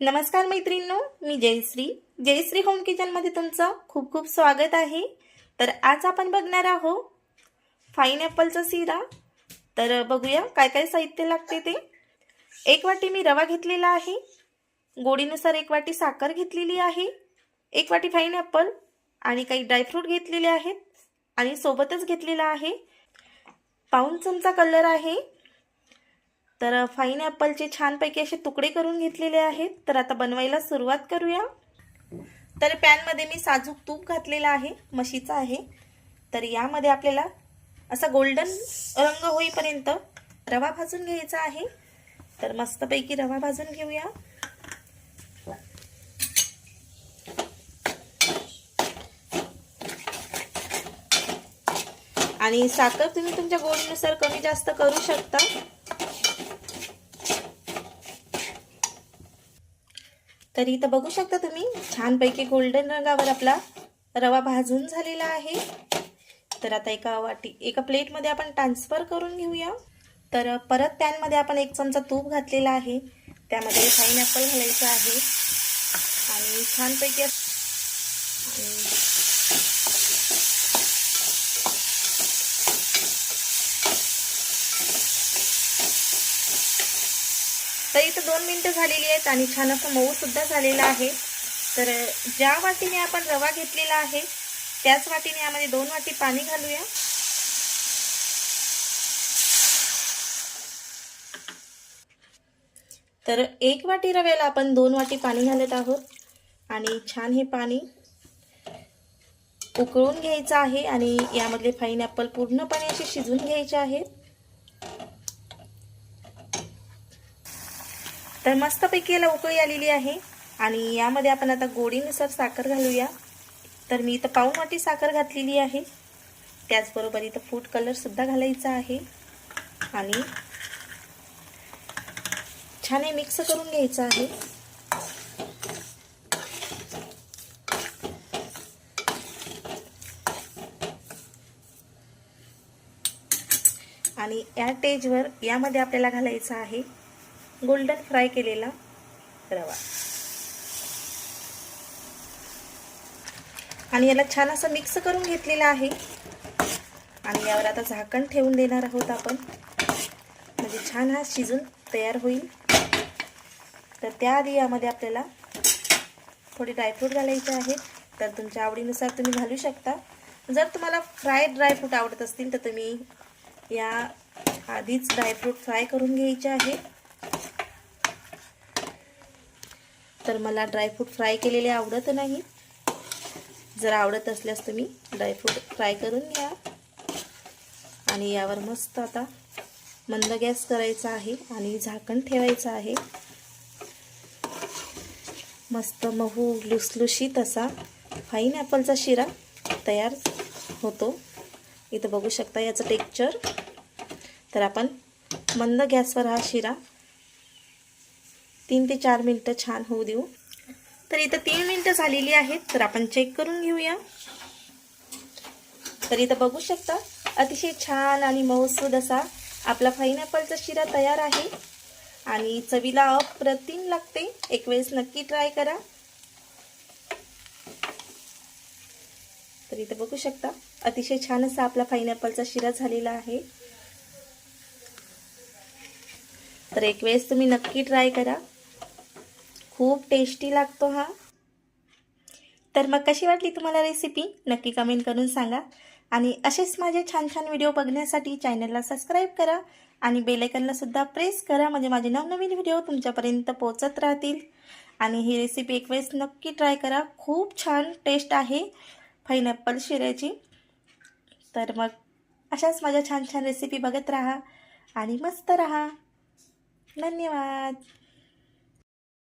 नमस्कार मैत्रिणींनो मी जयश्री. जयश्री होम किचनमध्ये तुमचं खूप खूप स्वागत आहे. तर आज आपण बघणार आहोत फाईन ॲपलचा सिरा तर बघूया काय काय साहित्य लागते ते. एक वाटी मी रवा घेतलेला आहे. गोडीनुसार एक वाटी साखर घेतलेली आहे. एक वाटी फाईन ॲपल आणि काही ड्रायफ्रूट घेतलेले आहेत. आणि सोबतच घेतलेला आहे. पाऊन चमचा कलर आहे. तर फाईन ॲपलचे छानपैकी असे तुकडे करून घेतलेले आहेत. तर आता बनवायला सुरुवात करूया. तर पॅनमध्ये मी साजूक तूप घातलेला आहे म्हशीचा आहे. तर यामध्ये आपल्याला असा गोल्डन रंग होईपर्यंत रवा भाजून घ्यायचा आहे. तर मस्तपैकी रवा भाजून घेऊया. आणि साखर तुम्ही तुमच्या गोडीनुसार कमी जास्त करू शकता. तर इथं बघू शकता तुम्ही छानपैकी गोल्डन रंगावर आपला रवा भाजून झालेला आहे. तर आता एका वाटी एका प्लेटमध्ये आपण ट्रान्सफर करून घेऊया. तर परत पॅनमध्ये आपण एक चमचा तूप घातलेला आहे. त्यामध्ये पाईनॅपल घालायचं आहे. आणि छानपैकी आणि तर इथं दोन मिनटं झालेली आहेत आणि छान असं मऊसुद्धा झालेला झालेलं आहे. तर ज्या वाटीने आपण रवा घेतलेला आहे त्याच वाटीने यामध्ये दोन वाटी पाणी घालूया. तर एक वाटी रव्याला आपण दोन वाटी पाणी घालत आहोत. आणि छान हे पाणी उकळून घ्यायचं आहे आणि यामधले फाईन ॲपल पूर्णपणे असे शिजून घ्यायचे आहेत. तर मस्तपैकी याला उकळी आलेली आहे. आणि यामध्ये आपण आता गोडीनुसार साखर घालूया. तर मी इथं पाऊन वाटी साखर घातलेली आहे. त्याचबरोबर इथं फूड कलरसुद्धा घालायचा आहे. आणि छान हे मिक्स करून घ्यायचं आहे. आणि या टेजवर यामध्ये आपल्याला घालायचं आहे. गोल्डन फ्राय केलेला रवा. आणि याला छान असं मिक्स करून घेतलेलं आहे. आणि यावर आता झाकण ठेवून देणार आहोत आपण. म्हणजे छान हा शिजून तयार होईल. तर त्याआधी यामध्ये आपल्याला थोडे ड्रायफ्रूट घालायचे आहेत तर तुमच्या आवडीनुसार तुम्ही घालू शकता. जर तुम्हाला फ्रायड ड्रायफ्रूट आवडत असतील तर तुम्ही या आधीच ड्रायफ्रूट फ्राय करून घ्यायचे आहे. तर मला ड्रायफ्रूट फ्राय केलेले आवडत नाही. जर आवडत असल्यास तुम्ही ड्रायफ्रूट फ्राय करून घ्या. आणि यावर मस्त आता मंद गॅस करायचा आहे आणि झाकण ठेवायचं आहे. मस्त महू लुसलुशीत असा फाईन ॲपलचा शिरा तयार होतो. इथं बघू शकता याचं टेक्चर तर आपण मंद गॅसवर हा शिरा तीन ते चार मिनटं छान होऊ देऊ. तर इथं तीन मिनटं झालेली आहेत तर आपण चेक करून घेऊया. तर इथं बघू शकता अतिशय छान आणि मऊसूद असा आपला फाईनॅपलचा शिरा तयार आहे. आणि चवीला अप्रतिम लागते. एक वेळेस नक्की ट्राय करा. तर इथं बघू शकता अतिशय छान असा आपला फाईनॅपलचा शिरा झालेला आहे. तर एक वेळेस तुम्ही नक्की ट्राय करा. खूप टेस्टी लागतो हा. तर मग कशी वाटली तुम्हाला रेसिपी नक्की कमेंट करून सांगा. आणि असेच माझे छान छान व्हिडिओ बघण्यासाठी चॅनलला सबस्क्राईब करा आणि बेलायकनला सुद्धा प्रेस करा. म्हणजे माझे नवनवीन व्हिडिओ तुमच्यापर्यंत पोचत राहतील. आणि ही रेसिपी एक वेळेस नक्की ट्राय करा. खूप छान टेस्ट आहे फाईनॅपल शिऱ्याची. तर मग अशाच माझ्या छान छान रेसिपी बघत राहा आणि मस्त राहा. धन्यवाद.